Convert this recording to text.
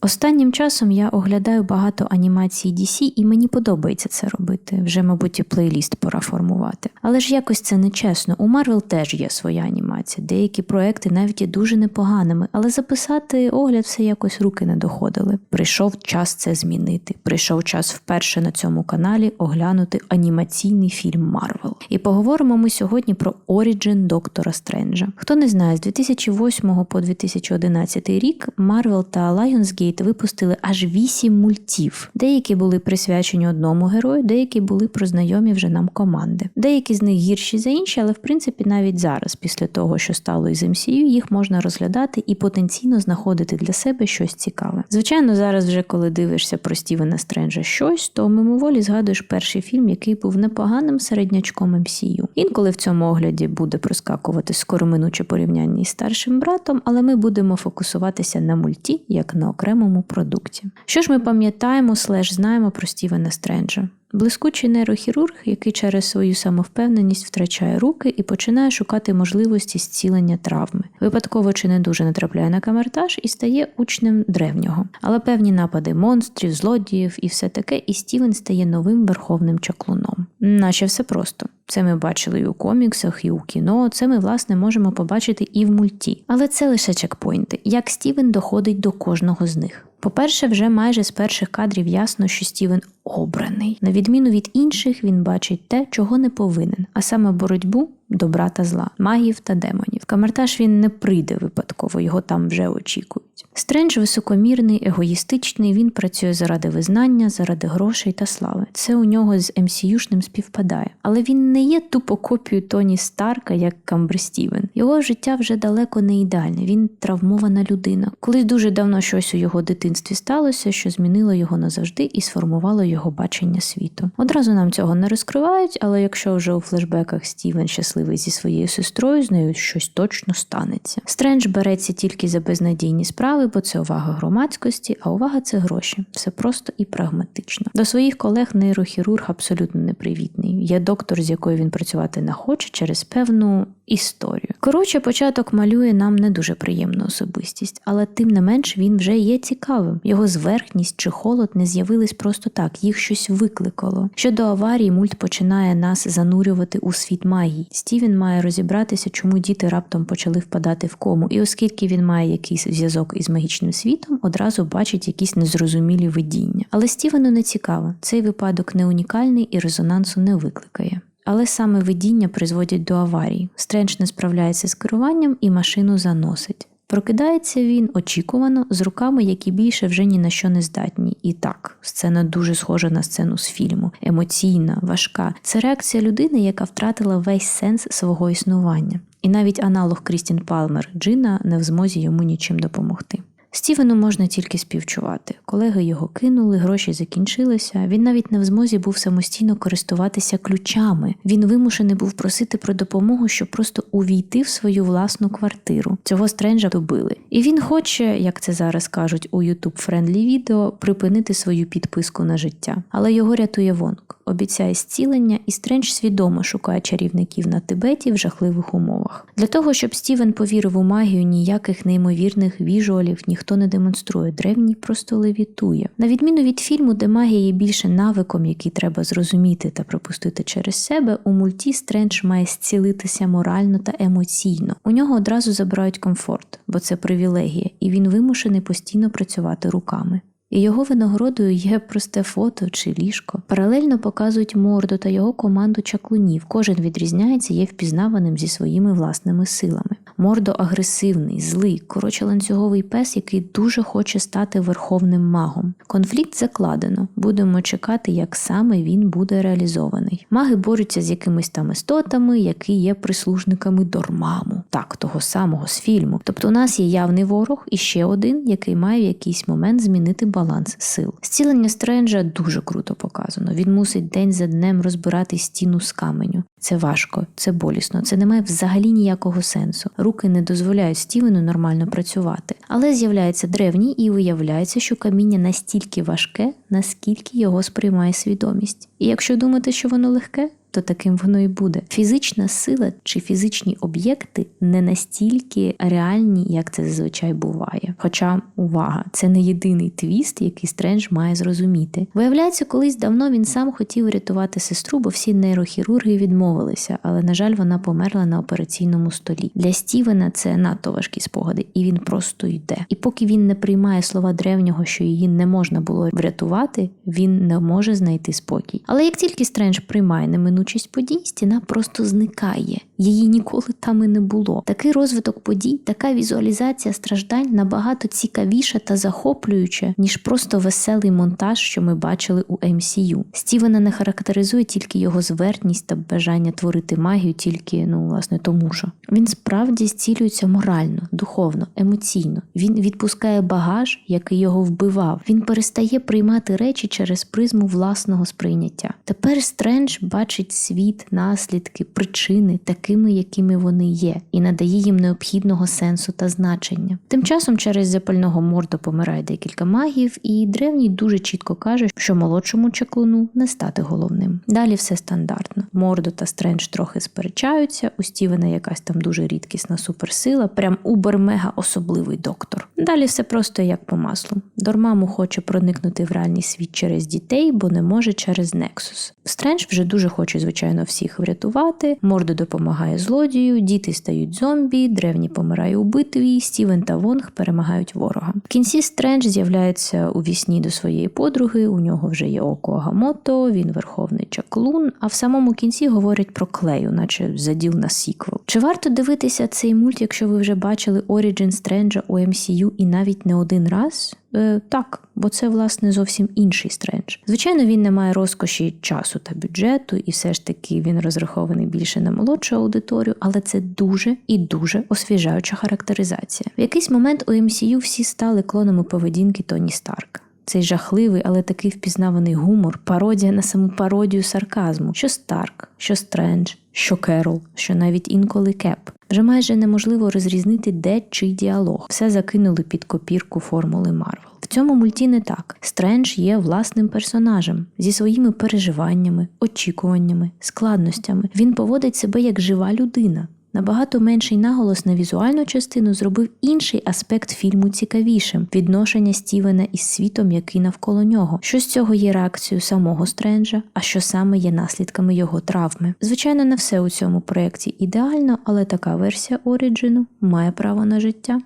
Останнім часом я оглядаю багато анімацій DC, і мені подобається це робити. Вже, мабуть, і плейліст пора формувати. Але ж якось це нечесно. У Marvel теж є своя анімація. Деякі проекти навіть є дуже непоганими, але записати огляд все якось руки не доходили. Прийшов час це змінити. Прийшов час вперше на цьому каналі оглянути анімаційний фільм Marvel. І поговоримо ми сьогодні про Оріджин Доктора Стренджа. Хто не знає, з 2008 по 2011 рік Marvel та Lionsgate випустили аж вісім мультів. Деякі були присвячені одному герою, деякі були про знайомі вже нам команди. Деякі з них гірші за інші, але в принципі навіть зараз, після того, що стало із MCU, їх можна розглядати і потенційно знаходити для себе щось цікаве. Звичайно, зараз, вже коли дивишся про Стівена Стренджа щось, то мимоволі згадуєш перший фільм, який був непоганим середнячком MCU. Інколи в цьому огляді буде проскакувати скороминуче порівняння із старшим братом, але ми будемо фокусуватися на мульті як на окремому продукті. Що ж ми пам'ятаємо, слеш знаємо про Стівена Стренджа? Блискучий нейрохірург, який через свою самовпевненість втрачає руки і починає шукати можливості зцілення травми. Випадково чи не дуже натрапляє на камертаж і стає учнем древнього. Але певні напади монстрів, злодіїв і все таке, і Стівен стає новим верховним чаклуном. Наче все просто. Це ми бачили і у коміксах, і у кіно. Це ми, власне, можемо побачити і в мульті. Але це лише чекпоінти, як Стівен доходить до кожного з них. По-перше, вже майже з перших кадрів ясно, що Стівен обраний. На відміну від інших, він бачить те, чого не повинен, а саме боротьбу добра та зла, магів та демонів. Камертаж він не прийде випадково, його там вже очікують. Стрендж високомірний, егоїстичний, він працює заради визнання, заради грошей та слави. Це у нього з MCU-шним співпадає. Але він не є тупо копією Тоні Старка, як Камбер Стівен. Його життя вже далеко не ідеальне. Він травмована людина. Колись дуже давно щось у його дитинстві сталося, що змінило його назавжди і сформувало його бачення світу. Одразу нам цього не розкривають, але якщо вже у флешбеках Стівен щасливий зі своєю сестрою, з нею щось точно станеться. Стрендж береться тільки за безнадійні справи, бо це увага громадськості, а увага це гроші. Все просто і прагматично. До своїх колег нейрохірург абсолютно непривітний. Є доктор, з якою він працювати не хоче через певну історію. Коротше, початок малює нам не дуже приємну особистість, але тим не менш він вже є цікавим. Його зверхність чи холод не з'явились просто так, їх щось викликало. Щодо аварії, мульт починає нас занурювати у світ магії. Стівен має розібратися, чому діти раптом почали впадати в кому, і оскільки він має якийсь зв'язок із магічним світом, одразу бачить якісь незрозумілі видіння. Але Стівену не цікаво, цей випадок не унікальний і резонансу не викликає. Але саме видіння призводять до аварії. Стрендж не справляється з керуванням і машину заносить. Прокидається він очікувано з руками, які більше вже ні на що не здатні. І так, сцена дуже схожа на сцену з фільму, емоційна, важка. Це реакція людини, яка втратила весь сенс свого існування. І навіть аналог Крістін Палмер Джина не в змозі йому нічим допомогти. Стівену можна тільки співчувати. Колеги його кинули, гроші закінчилися. Він навіть не в змозі був самостійно користуватися ключами. Він вимушений був просити про допомогу, щоб просто увійти в свою власну квартиру. Цього стренджа добили. І він хоче, як це зараз кажуть у youtube френдлі відео, припинити свою підписку на життя. Але його рятує Вонг. Обіцяє зцілення, і Стрендж свідомо шукає чарівників на Тибеті в жахливих умовах. Для того, щоб Стівен повірив у магію, ніяких неймовірних віжуалів ніхто не демонструє. Древній просто левітує. На відміну від фільму, де магія є більше навиком, який треба зрозуміти та пропустити через себе, у мульті Стрендж має зцілитися морально та емоційно. У нього одразу забирають комфорт, бо це привілегія, і він вимушений постійно працювати руками. І його винагородою є просте фото чи ліжко. Паралельно показують морду та його команду чаклунів. Кожен відрізняється, є впізнаваним зі своїми власними силами. Мордо агресивний, злий, коротше ланцюговий пес, який дуже хоче стати верховним магом. Конфлікт закладено. Будемо чекати, як саме він буде реалізований. Маги борються з якимись там істотами, які є прислужниками Дормаму, так того самого з фільму. Тобто, у нас є явний ворог і ще один, який має в якийсь момент змінити баланс сил. Зцілення Стренджа дуже круто показано. Він мусить день за днем розбирати стіну з каменю. Це важко, це болісно, це не має взагалі ніякого сенсу. Руки не дозволяють Стівену нормально працювати. Але з'являється древній і виявляється, що каміння настільки важке, наскільки його сприймає свідомість. І якщо думати, що воно легке, то то таким воно і буде. Фізична сила чи фізичні об'єкти не настільки реальні, як це зазвичай буває. Хоча, увага, це не єдиний твіст, який Стрендж має зрозуміти. Виявляється, колись давно він сам хотів врятувати сестру, бо всі нейрохірурги відмовилися, але на жаль, вона померла на операційному столі. Для Стівена це надто важкі спогади, і він просто йде. І поки він не приймає слова древнього, що її не можна було врятувати, він не може знайти спокій. Але як тільки Стрендж приймає неминучість подій, стіна просто зникає. Її ніколи там і не було. Такий розвиток подій, така візуалізація страждань набагато цікавіша та захоплююча, ніж просто веселий монтаж, що ми бачили у MCU. Стівена не характеризує тільки його звертність та бажання творити магію, тільки ну власне тому, що він справді зцілюється морально, духовно, емоційно. Він відпускає багаж, який його вбивав. Він перестає приймати речі через призму власного сприйняття. Тепер Стрендж бачить світ, наслідки, причини такими, якими вони є, і надає їм необхідного сенсу та значення. Тим часом через запального морда помирає декілька магів, і древній дуже чітко каже, що молодшому чаклуну не стати головним. Далі все стандартно. Мордо та Стрендж трохи сперечаються. У Стівена якась там дуже рідкісна суперсила, прям убер-мега особливий доктор. Далі все просто як по маслу. Дормаму хоче проникнути в реальний світ через дітей, бо не може через Нексус. Стрендж вже дуже хоче, звичайно, всіх врятувати. Мордо допомагає злодію, діти стають зомбі, древній помирає у битві, Стівен та Вонг перемагають ворога. В кінці Стрендж з'являється у вісні до своєї подруги. У нього вже є око Агамото, він верховний чаклун. А в самому кінці говорять про клею, наче заділ на сіквел. Чи варто дивитися цей мульт, якщо ви вже бачили Origin Стренджа у MCU і навіть не один раз? Е, так, бо це власне зовсім інший стрендж. Звичайно, він не має розкоші часу та бюджету, і все ж таки він розрахований більше на молодшу аудиторію, але це дуже і дуже освіжаюча характеризація. В якийсь момент у MCU всі стали клонами поведінки Тоні Старк. Цей жахливий, але такий впізнаваний гумор, пародія на саму пародію сарказму, що Старк, що Стрендж, що Керол, що навіть інколи Кеп. Вже майже неможливо розрізнити, де чий діалог. Все закинули під копірку формули Марвел. Цьому мульті не так. Стрендж є власним персонажем зі своїми переживаннями, очікуваннями, складностями. Він поводить себе як жива людина. Набагато менший наголос на візуальну частину зробив інший аспект фільму цікавішим відношення Стівена із світом, який навколо нього. Що з цього є реакцією самого Стренджа, а що саме є наслідками його травми. Звичайно, не все у цьому проєкті ідеально, але така версія Оріджину має право на життя.